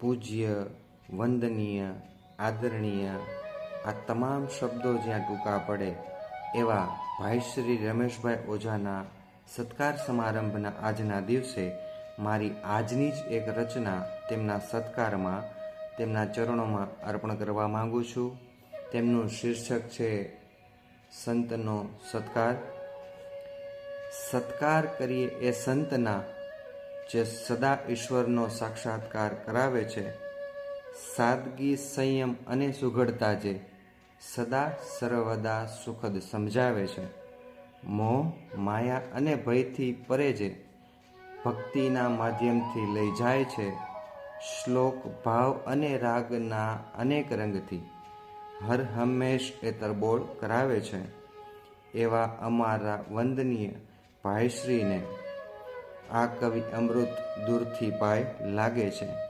પૂજ્ય, વંદનીય, આદરણીય, આ તમામ શબ્દો જ્યાં ટૂંકા પડે એવા ભાઈ શ્રી રમેશભાઈ ઓઝાના સત્કાર સમારંભના આજના દિવસે મારી આજની જ એક રચના તેમના સત્કારમાં, તેમના ચરણોમાં અર્પણ કરવા માગું છું. તેમનું શીર્ષક છે સંતનો સત્કાર. સત્કાર કરીએ એ સંતના જે સદા ઈશ્વરનો સાક્ષાત્કાર કરાવે છે, સાદગી સંયમ અને સુઘડતા જે સદા સર્વદા સુખદ સમજાવે છે. મોહ, માયા અને ભયથી પરે જે ભક્તિના માધ્યમથી લઈ જાય છે, શ્લોક, ભાવ અને રાગના અનેક રંગથી હર હંમેશ એ તરબોળ કરાવે છે. એવા અમારા વંદનીય ભાઈશ્રીને આ કવિ અમૃત દૂરથી પાય લાગે છે.